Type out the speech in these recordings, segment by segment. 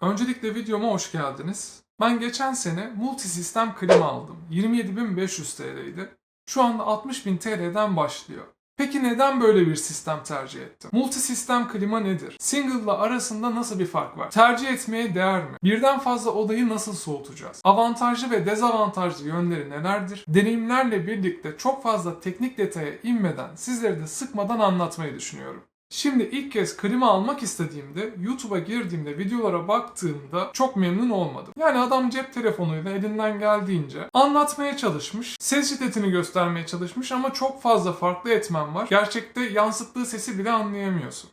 Öncelikle videoma hoş geldiniz. Ben geçen sene multisistem klima aldım. 27.500 TL'ydi. Şu anda 60.000 TL'den başlıyor. Peki neden böyle bir sistem tercih ettim? Multisistem klima nedir? Single ile arasında nasıl bir fark var? Tercih etmeye değer mi? Birden fazla odayı nasıl soğutacağız? Avantajlı ve dezavantajlı yönleri nelerdir? Deneyimlerle birlikte çok fazla teknik detaya inmeden sizleri de sıkmadan anlatmayı düşünüyorum. Şimdi ilk kez klima almak istediğimde YouTube'a girdiğimde videolara baktığımda çok memnun olmadım. Yani adam cep telefonuyla elinden geldiğince anlatmaya çalışmış, ses şiddetini göstermeye çalışmış ama çok fazla farklı etmen var. Gerçekte yansıttığı sesi bile anlayamıyorsun.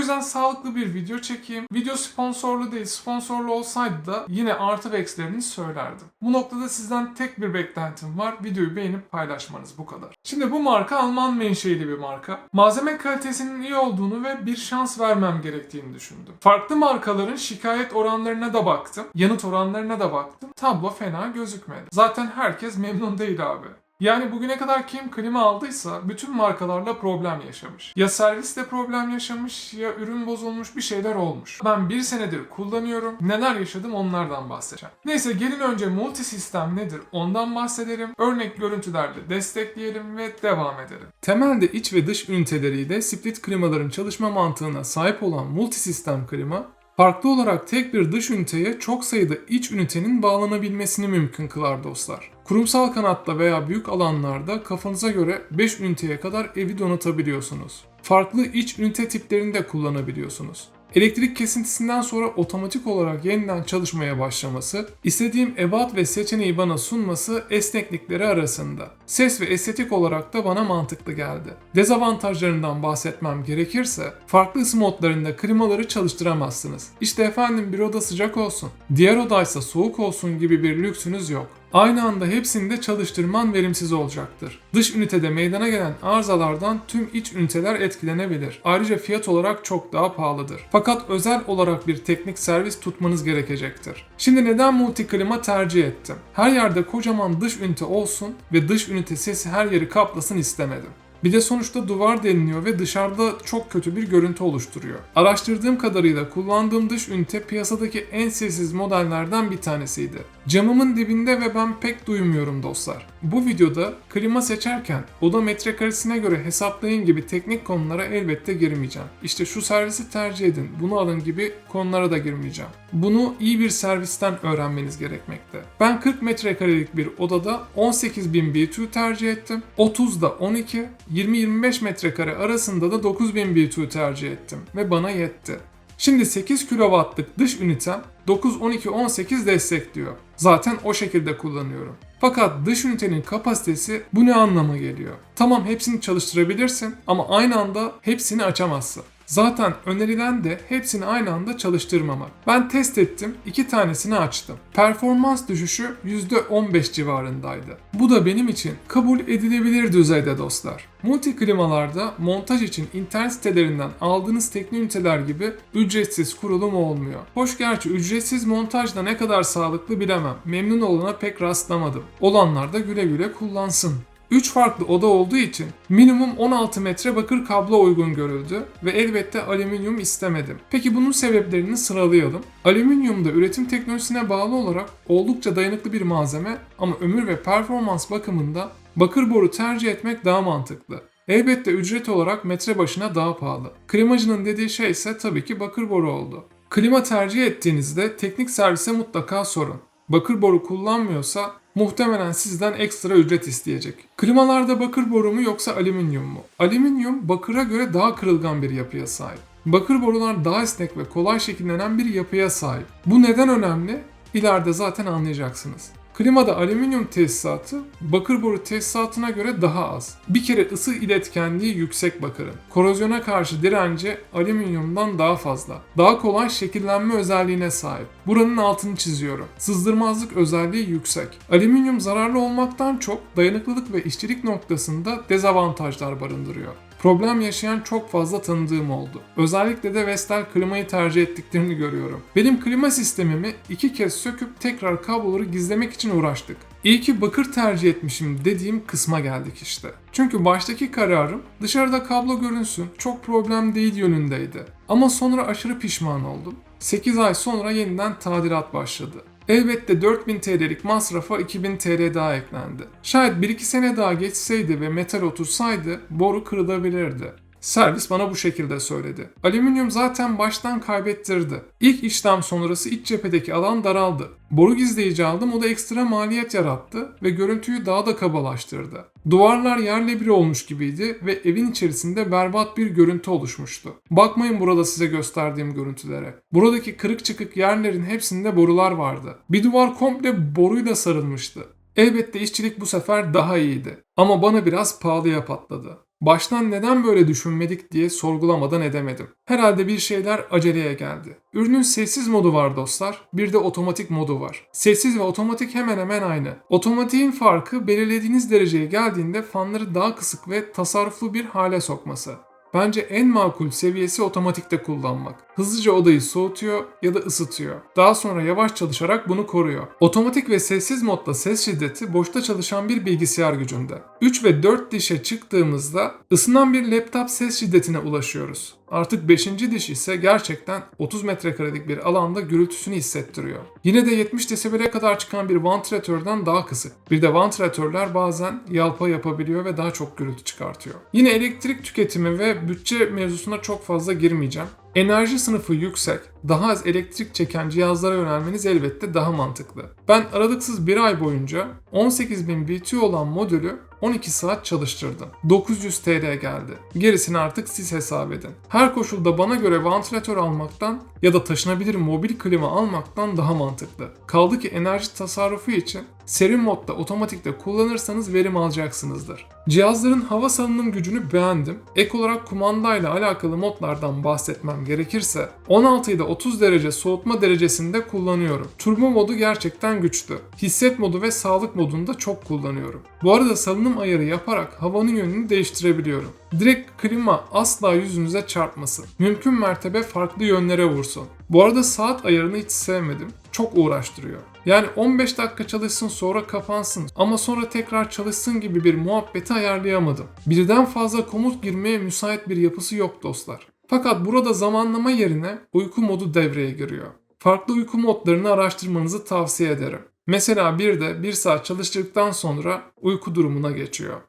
Yüzden sağlıklı bir video çekeyim. Video sponsorlu değil, sponsorlu olsaydı da yine artı ve eksilerini söylerdim. Bu noktada sizden tek bir beklentim var. Videoyu beğenip paylaşmanız bu kadar. Şimdi bu marka Alman menşeili bir marka. Malzeme kalitesinin iyi olduğunu ve bir şans vermem gerektiğini düşündüm. Farklı markaların şikayet oranlarına da baktım. Yanıt oranlarına da baktım. Tablo fena gözükmedi. Zaten herkes memnun değil abi. Yani bugüne kadar kim klima aldıysa bütün markalarla problem yaşamış. Ya serviste problem yaşamış ya ürün bozulmuş bir şeyler olmuş. Ben bir senedir kullanıyorum. Neler yaşadım onlardan bahsedeceğim. Neyse gelin önce multi sistem nedir ondan bahsedelim. Örnek görüntülerle destekleyelim ve devam edelim. Temelde iç ve dış üniteleriyle split klimaların çalışma mantığına sahip olan multi sistem klima Farklı olarak tek bir dış üniteye çok sayıda iç ünitenin bağlanabilmesini mümkün kılar dostlar. Kurumsal kanatta veya büyük alanlarda kafanıza göre 5 üniteye kadar evi donatabiliyorsunuz. Farklı iç ünite tiplerini de kullanabiliyorsunuz. Elektrik kesintisinden sonra otomatik olarak yeniden çalışmaya başlaması, istediğim ebat ve seçeneği bana sunması esneklikleri arasında. Ses ve estetik olarak da bana mantıklı geldi. Dezavantajlarından bahsetmem gerekirse, farklı ısı modlarında klimaları çalıştıramazsınız. İşte efendim bir oda sıcak olsun, diğer odaysa soğuk olsun gibi bir lüksünüz yok. Aynı anda hepsini de çalıştırman verimsiz olacaktır. Dış ünitede meydana gelen arızalardan tüm iç üniteler etkilenebilir. Ayrıca fiyat olarak çok daha pahalıdır. Fakat özel olarak bir teknik servis tutmanız gerekecektir. Şimdi neden multi klima tercih ettim? Her yerde kocaman dış ünite olsun ve dış ünite sesi her yeri kaplasın istemedim. Bir de sonuçta duvar deniliyor ve dışarıda çok kötü bir görüntü oluşturuyor. Araştırdığım kadarıyla kullandığım dış ünite piyasadaki en sessiz modellerden bir tanesiydi. Camımın dibinde ve ben pek duymuyorum dostlar. Bu videoda klima seçerken oda metrekaresine göre hesaplayın gibi teknik konulara elbette girmeyeceğim. İşte şu servisi tercih edin, bunu alın gibi konulara da girmeyeceğim. Bunu iyi bir servisten öğrenmeniz gerekmekte. Ben 40 metrekarelik bir odada 18.000 BTU tercih ettim. 30'da 12, 20-25 metrekare arasında da 9000 BTU tercih ettim ve bana yetti. Şimdi 8 kW'lık dış ünitem 9, 12, 18 destekliyor. Zaten o şekilde kullanıyorum. Fakat dış ünitenin kapasitesi bu ne anlama geliyor? Tamam hepsini çalıştırabilirsin ama aynı anda hepsini açamazsın. Zaten önerilen de hepsini aynı anda çalıştırmamak. Ben test ettim, iki tanesini açtım. Performans düşüşü %15 civarındaydı. Bu da benim için kabul edilebilir düzeyde dostlar. Multi klimalarda montaj için internet sitelerinden aldığınız teknik üniteler gibi ücretsiz kurulum olmuyor. Hoş gerçi ücretsiz montajda ne kadar sağlıklı bilemem. Memnun olana pek rastlamadım. Olanlar da güle güle kullansın. 3 farklı oda olduğu için minimum 16 metre bakır kablo uygun görüldü ve elbette alüminyum istemedim. Peki bunun sebeplerini sıralayalım. Alüminyum da üretim teknolojisine bağlı olarak oldukça dayanıklı bir malzeme ama ömür ve performans bakımında bakır boru tercih etmek daha mantıklı. Elbette ücret olarak metre başına daha pahalı. Klimacının dediği şey ise tabii ki bakır boru oldu. Klima tercih ettiğinizde teknik servise mutlaka sorun. Bakır boru kullanmıyorsa muhtemelen sizden ekstra ücret isteyecek. Klimalarda bakır boru mu yoksa alüminyum mu? Alüminyum bakıra göre daha kırılgan bir yapıya sahip. Bakır borular daha esnek ve kolay şekillenen bir yapıya sahip. Bu neden önemli? İleride zaten anlayacaksınız. Klimada alüminyum tesisatı bakır boru tesisatına göre daha az. Bir kere ısı iletkenliği yüksek bakırın. Korozyona karşı direnci alüminyumdan daha fazla. Daha kolay şekillenme özelliğine sahip. Buranın altını çiziyorum. Sızdırmazlık özelliği yüksek. Alüminyum zararlı olmaktan çok dayanıklılık ve işçilik noktasında dezavantajlar barındırıyor. Problem yaşayan çok fazla tanıdığım oldu. Özellikle de Vestel klimayı tercih ettiklerini görüyorum. Benim klima sistemimi iki kez söküp tekrar kabloları gizlemek için uğraştık. İyi ki bakır tercih etmişim dediğim kısma geldik işte. Çünkü baştaki kararım dışarıda kablo görünsün çok problem değil yönündeydi. Ama sonra aşırı pişman oldum. 8 ay sonra yeniden tadilat başladı. Elbette 4000 TL'lik masrafa 2000 TL daha eklendi. Şayet 1-2 sene daha geçseydi ve metal otursaydı boru kırılabilirdi. Servis bana bu şekilde söyledi. Alüminyum zaten baştan kaybettirdi. İlk işlem sonrası iç cephedeki alan daraldı. Boru gizleyici aldım o da ekstra maliyet yarattı ve görüntüyü daha da kabalaştırdı. Duvarlar yerle bir olmuş gibiydi ve evin içerisinde berbat bir görüntü oluşmuştu. Bakmayın burada size gösterdiğim görüntülere. Buradaki kırık çıkık yerlerin hepsinde borular vardı. Bir duvar komple boruyla sarılmıştı. Elbette işçilik bu sefer daha iyiydi. Ama bana biraz pahalıya patladı. Baştan neden böyle düşünmedik diye sorgulamadan edemedim. Herhalde bir şeyler aceleye geldi. Ürünün sessiz modu var dostlar, bir de otomatik modu var. Sessiz ve otomatik hemen hemen aynı. Otomatiğin farkı belirlediğiniz dereceye geldiğinde fanları daha kısık ve tasarruflu bir hale sokması. Bence en makul seviyesi otomatikte kullanmak. Hızlıca odayı soğutuyor ya da ısıtıyor. Daha sonra yavaş çalışarak bunu koruyor. Otomatik ve sessiz modda ses şiddeti boşta çalışan bir bilgisayar gücünde. 3 ve 4 dişe çıktığımızda ısınan bir laptop ses şiddetine ulaşıyoruz. Artık 5. diş ise gerçekten 30 metrekarelik bir alanda gürültüsünü hissettiriyor. Yine de 70 desibele kadar çıkan bir vantilatörden daha kısık. Bir de vantilatörler bazen yalpa yapabiliyor ve daha çok gürültü çıkartıyor. Yine elektrik tüketimi ve bütçe mevzusuna çok fazla girmeyeceğim. Enerji sınıfı yüksek, daha az elektrik çeken cihazlara yönelmeniz elbette daha mantıklı. Ben aralıksız bir ay boyunca 18.000 BTU olan modülü 12 saat çalıştırdım. 900 TL geldi. Gerisini artık siz hesap edin. Her koşulda bana göre vantilatör almaktan ya da taşınabilir mobil klima almaktan daha mantıklı. Kaldı ki enerji tasarrufu için seri modda otomatikte kullanırsanız verim alacaksınızdır. Cihazların hava salınım gücünü beğendim. Ek olarak kumandayla alakalı modlardan bahsetmem gerekirse 16 ile 30 derece soğutma derecesinde kullanıyorum. Turbo modu gerçekten güçlü. Hisset modu ve sağlık modunu da çok kullanıyorum. Bu arada salınım ayarı yaparak havanın yönünü değiştirebiliyorum. Direkt klima asla yüzünüze çarpmasın. Mümkün mertebe farklı yönlere vursun. Bu arada saat ayarını hiç sevmedim. Çok uğraştırıyor. Yani 15 dakika çalışsın sonra kapansın ama sonra tekrar çalışsın gibi bir muhabbeti ayarlayamadım. Birden fazla komut girmeye müsait bir yapısı yok dostlar. Fakat burada zamanlama yerine uyku modu devreye giriyor. Farklı uyku modlarını araştırmanızı tavsiye ederim. Mesela bir de 1 saat çalıştıktan sonra uyku durumuna geçiyor.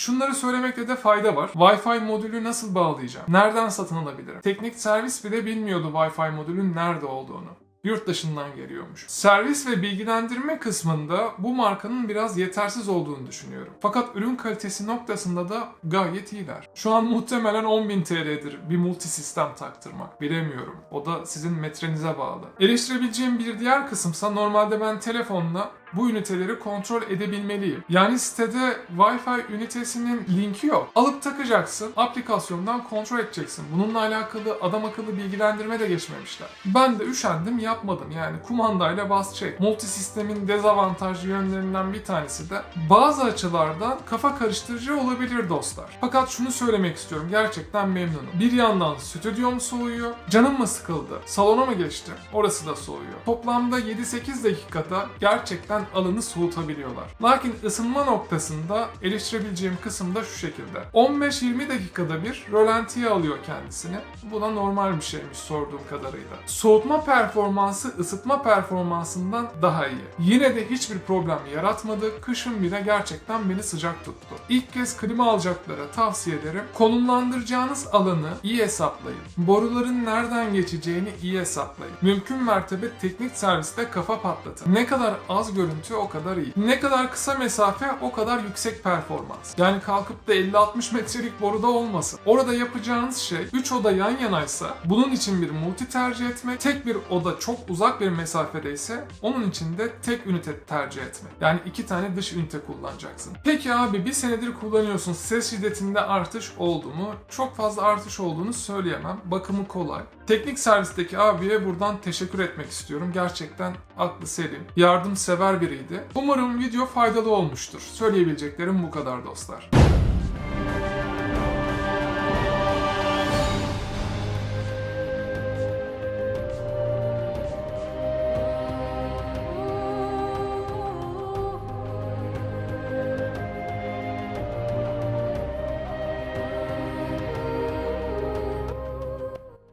Şunları söylemekte de fayda var. Wi-Fi modülü nasıl bağlayacağım? Nereden satın alabilirim? Teknik servis bile bilmiyordu Wi-Fi modülün nerede olduğunu. Yurt dışından geliyormuş. Servis ve bilgilendirme kısmında bu markanın biraz yetersiz olduğunu düşünüyorum. Fakat ürün kalitesi noktasında da gayet iyiler. Şu an muhtemelen 10.000 TL'dir bir multi sistem taktırmak. Bilemiyorum. O da sizin metrenize bağlı. Eleştirebileceğim bir diğer kısımsa normalde ben telefonla bu üniteleri kontrol edebilmeliyim. Yani sitede Wi-Fi ünitesinin linki yok. Alıp takacaksın, aplikasyondan kontrol edeceksin. Bununla alakalı adam akıllı bilgilendirme de geçmemişler. Ben de üşendim yapmadım. Yani kumandayla bas çek. Multi sistemin dezavantajlı yönlerinden bir tanesi de bazı açılardan kafa karıştırıcı olabilir dostlar. Fakat şunu söylemek istiyorum. Gerçekten memnunum. Bir yandan stüdyom soğuyor. Canım mı sıkıldı? Salona mı geçtim? Orası da soğuyor. Toplamda 7-8 dakikada gerçekten gereken alanı soğutabiliyorlar. Lakin ısınma noktasında eleştirebileceğim kısım da şu şekilde. 15-20 dakikada bir rölantiye alıyor kendisini. Bu da normal bir şeymiş sorduğum kadarıyla. Soğutma performansı ısıtma performansından daha iyi. Yine de hiçbir problem yaratmadı. Kışın bile gerçekten beni sıcak tuttu. İlk kez klima alacaklara tavsiye ederim. Konumlandıracağınız alanı iyi hesaplayın. Boruların nereden geçeceğini iyi hesaplayın. Mümkün mertebe teknik serviste kafa patlatın. Ne kadar az görüntü o kadar iyi. Ne kadar kısa mesafe o kadar yüksek performans. Yani kalkıp da 50-60 metrelik boruda olmasın. Orada yapacağınız şey 3 oda yan yanaysa bunun için bir multi tercih etmek, tek bir oda çok uzak bir mesafedeyse onun için de tek ünite tercih etmek. Yani iki tane dış ünite kullanacaksın. Peki abi bir senedir kullanıyorsun. Ses şiddetinde artış oldu mu? Çok fazla artış olduğunu söyleyemem. Bakımı kolay. Teknik servisteki abiye buradan teşekkür etmek istiyorum. Gerçekten aklı selim, yardımsever biriydi. Umarım video faydalı olmuştur. Söyleyebileceklerim bu kadar dostlar.